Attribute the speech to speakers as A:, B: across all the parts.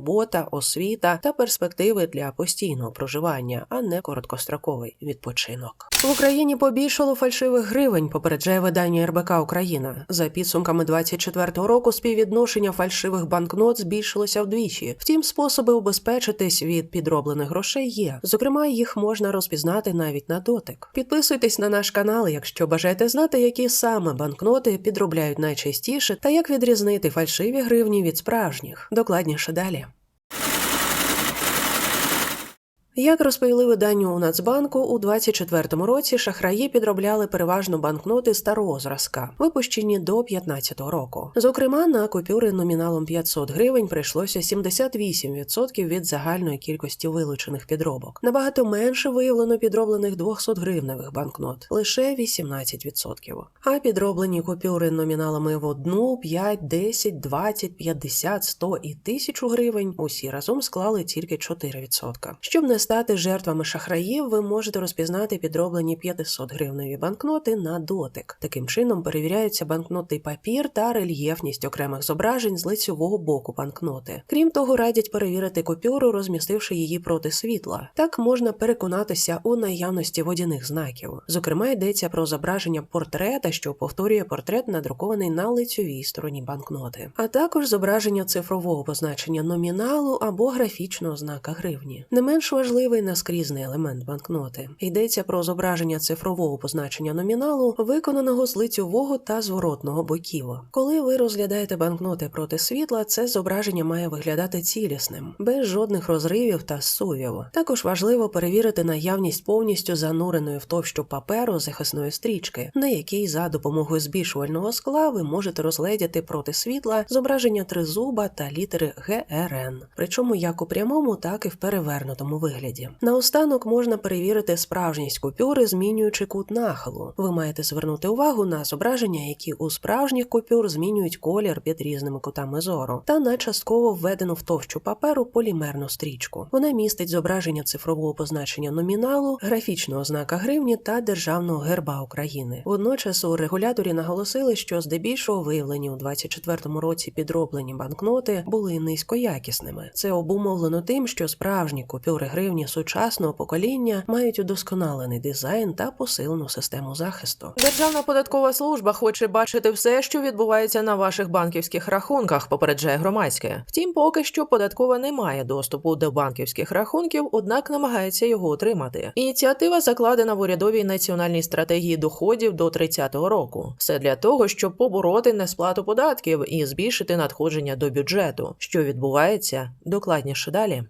A: робота, освіта та перспективи для постійного проживання, а не короткостроковий відпочинок. В Україні побільшало фальшивих гривень, попереджає видання РБК Україна. За підсумками 24-го року співвідношення фальшивих банкнот збільшилося вдвічі. Втім, способи убезпечитись від підроблених грошей є. Зокрема, їх можна розпізнати навіть на дотик. Підписуйтесь на наш канал, якщо бажаєте знати, які саме банкноти підробляють найчастіше, та як відрізнити фальшиві гривні від справжніх. Докладніше далі. Як розповіли виданню у Нацбанку, у 24-му році шахраї підробляли переважно банкноти старого зразка, випущені до 15-го року. Зокрема, на купюри номіналом 500 гривень прийшлося 78% від загальної кількості вилучених підробок. Набагато менше виявлено підроблених 200 гривневих банкнот лише 18%. А підроблені купюри номіналами в 1, 5, 10, 20, 50, 100 і 1000 гривень усі разом склали тільки 4%. Щоб не стати жертвами шахраїв, ви можете розпізнати підроблені 500 гривневі банкноти на дотик. Таким чином перевіряються банкнотний папір та рельєфність окремих зображень з лицьового боку банкноти. Крім того, радять перевірити купюру, розмістивши її проти світла. Так можна переконатися у наявності водяних знаків. Зокрема, йдеться про зображення портрета, що повторює портрет, надрукований на лицьовій стороні банкноти, а також зображення цифрового позначення номіналу або графічного знака гривні. Не менш важливий наскрізний елемент банкноти. Йдеться про зображення цифрового позначення номіналу, виконаного з лицьового та зворотного боків. Коли ви розглядаєте банкноти проти світла, це зображення має виглядати цілісним, без жодних розривів та сувів. Також важливо перевірити наявність повністю зануреної в товщу паперу захисної стрічки, на якій за допомогою збільшувального скла ви можете розгледіти проти світла зображення тризуба та літери ГРН, причому як у прямому, так і в перевернутому вигляді. Наостанок можна перевірити справжність купюри, змінюючи кут нахилу. Ви маєте звернути увагу на зображення, які у справжніх купюр змінюють колір під різними кутами зору, та на частково введену в товщу паперу полімерну стрічку. Вона містить зображення цифрового позначення номіналу, графічного знака гривні та державного герба України. Водночас у регуляторі наголосили, що здебільшого виявлені у 24-му році підроблені банкноти були низькоякісними. Це обумовлено тим, що справжні купюри гривні пристойні сучасного покоління мають удосконалений дизайн та посилену систему захисту. Державна податкова служба хоче бачити все, що відбувається на ваших банківських рахунках, попереджає громадське. Втім, поки що податкова не має доступу до банківських рахунків, однак намагається його отримати. Ініціатива закладена в урядовій національній стратегії доходів до 30-го року. Все для того, щоб побороти несплату податків і збільшити надходження до бюджету. Що відбувається докладніше далі.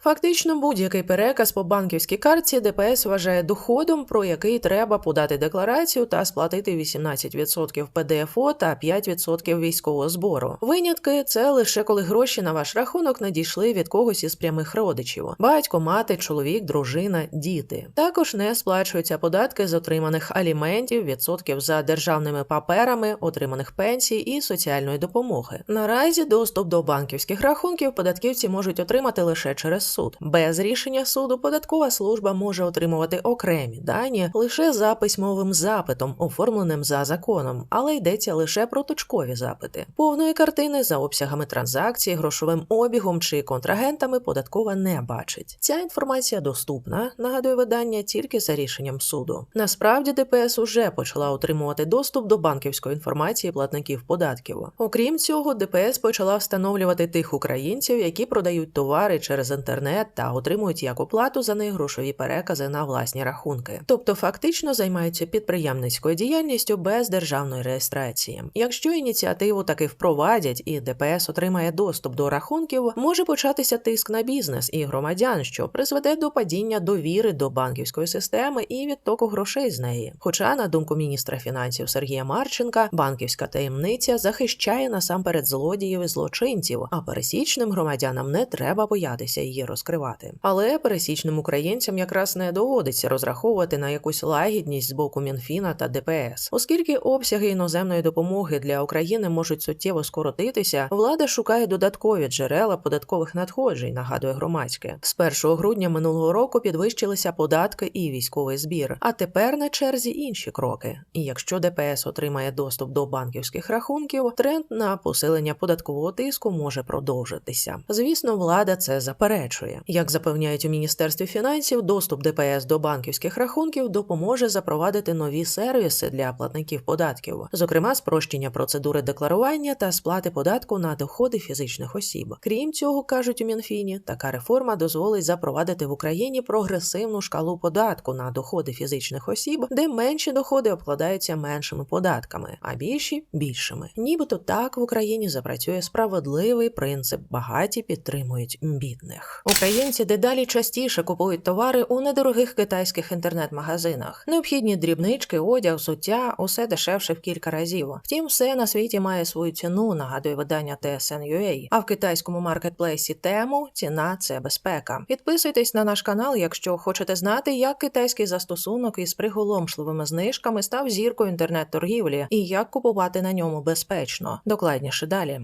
A: Фактично, будь-який переказ по банківській картці ДПС вважає доходом, про який треба подати декларацію та сплатити 18% ПДФО та 5% військового збору. Винятки це лише коли гроші на ваш рахунок надійшли від когось із прямих родичів: батько, мати, чоловік, дружина, діти. Також не сплачуються податки з отриманих аліментів, відсотків за державними паперами, отриманих пенсій і соціальної допомоги. Наразі доступ до банківських рахунків податківці можуть отримати лише через суд. Без рішення суду податкова служба може отримувати окремі дані лише за письмовим запитом, оформленим за законом, але йдеться лише про точкові запити. Повної картини за обсягами транзакцій, грошовим обігом чи контрагентами податкова не бачить. Ця інформація доступна, нагадує видання тільки за рішенням суду. Насправді ДПС уже почала отримувати доступ до банківської інформації платників податків. Окрім цього, ДПС почала встановлювати тих українців, які продають товари через інтернет інтернет та отримують як оплату за них грошові перекази на власні рахунки, тобто фактично займаються підприємницькою діяльністю без державної реєстрації. Якщо ініціативу таки впровадять і ДПС отримає доступ до рахунків, може початися тиск на бізнес і громадян, що призведе до падіння довіри до банківської системи і відтоку грошей з неї. Хоча, на думку міністра фінансів Сергія Марченка, банківська таємниця захищає насамперед злодіїв і злочинців, а пересічним громадянам не треба боятися її розкривати. Але пересічним українцям якраз не доводиться розраховувати на якусь лагідність з боку Мінфіна та ДПС, оскільки обсяги іноземної допомоги для України можуть суттєво скоротитися. Влада шукає додаткові джерела податкових надходжень. Нагадує громадське з 1 грудня минулого року підвищилися податки і військовий збір. А тепер на черзі інші кроки. І якщо ДПС отримає доступ до банківських рахунків, тренд на посилення податкового тиску може продовжитися. Звісно, влада це заперечує працює. Як запевняють у міністерстві фінансів, доступ ДПС до банківських рахунків допоможе запровадити нові сервіси для платників податків, зокрема спрощення процедури декларування та сплати податку на доходи фізичних осіб. Крім цього, кажуть у Мінфіні, така реформа дозволить запровадити в Україні прогресивну шкалу податку на доходи фізичних осіб, де менші доходи обкладаються меншими податками, а більші більшими. Нібито так в Україні запрацює справедливий принцип багаті підтримують бідних. Українці дедалі частіше купують товари у недорогих китайських інтернет-магазинах. Необхідні дрібнички, одяг, взуття – усе дешевше в кілька разів. Втім, все на світі має свою ціну, нагадує видання TSN.ua. А в китайському маркетплейсі тему ціна це безпека. Підписуйтесь на наш канал, якщо хочете знати, як китайський застосунок із приголомшливими знижками став зіркою інтернет-торгівлі і як купувати на ньому безпечно. Докладніше далі.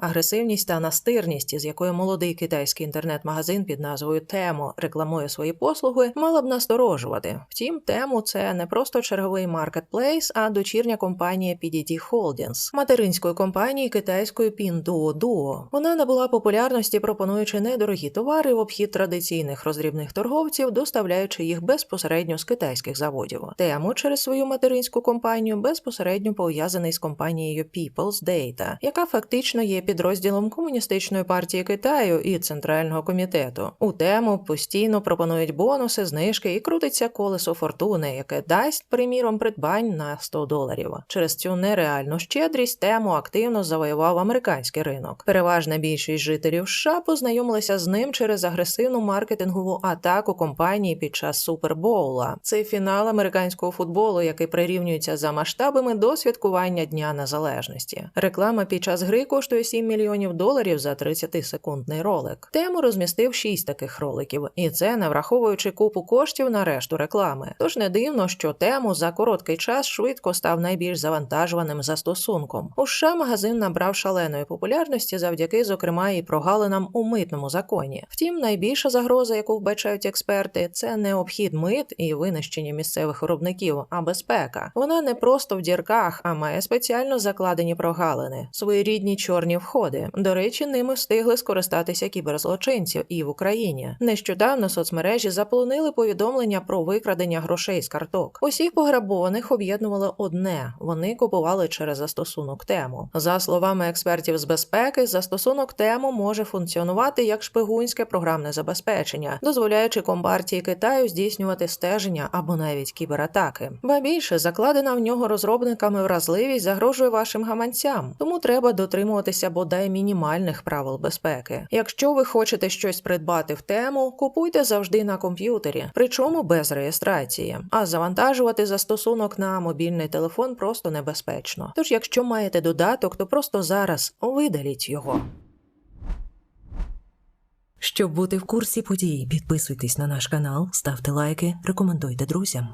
A: Агресивність та настирність, з якою молодий китайський інтернет-магазин під назвою Темо рекламує свої послуги, мала б насторожувати. Втім, тему це не просто черговий маркетплейс, а дочірня компанія PDT Holdings, материнської компанії китайської Pinduoduo. Вона набула популярності, пропонуючи недорогі товари в обхід традиційних роздрібних торговців, доставляючи їх безпосередньо з китайських заводів. Тему через свою материнську компанію безпосередньо пов'язаний з компанією People's Data, яка фактично є підрозділом комуністичної партії Китаю і центрального комітету. У тему постійно пропонують бонуси, знижки і крутиться колесо фортуни, яке дасть, приміром, придбань на 100 доларів. Через цю нереальну щедрість тему активно завоював американський ринок. Переважна більшість жителів США познайомилися з ним через агресивну маркетингову атаку компанії під час Супербоула. Це фінал американського футболу, який прирівнюється за масштабами до святкування Дня Незалежності. Реклама під час гри коштує 7 7 мільйонів доларів за 30-секундний ролик. Тему розмістив 6 таких роликів, і це не враховуючи купу коштів на решту реклами. Тож не дивно, що тему за короткий час швидко став найбільш завантажуваним застосунком. У США магазин набрав шаленої популярності завдяки, зокрема, і прогалинам у митному законі. Втім, найбільша загроза, яку вбачають експерти, це не обхід мит і винищення місцевих виробників, а безпека. Вона не просто в дірках, а має спеціально закладені прогалини, своєрідні чорні входи
B: входи. До речі, ними встигли скористатися кіберзлочинці і в Україні. Нещодавно соцмережі заполонили повідомлення про викрадення грошей з карток. Усіх пограбованих об'єднувало одне: вони купували через застосунок тему. За словами експертів з безпеки, застосунок тему може функціонувати як шпигунське програмне забезпечення, дозволяючи компартії Китаю здійснювати стеження або навіть кібератаки. Ба більше закладена в нього розробниками вразливість загрожує вашим гаманцям, тому треба дотримуватися бодай мінімальних правил безпеки. Якщо ви хочете щось придбати в тему, купуйте завжди на комп'ютері, причому без реєстрації. А завантажувати застосунок на мобільний телефон просто небезпечно. Тож, якщо маєте додаток, то просто зараз видаліть його.
A: Щоб бути в курсі подій, підписуйтесь на наш канал, ставте лайки, рекомендуйте друзям.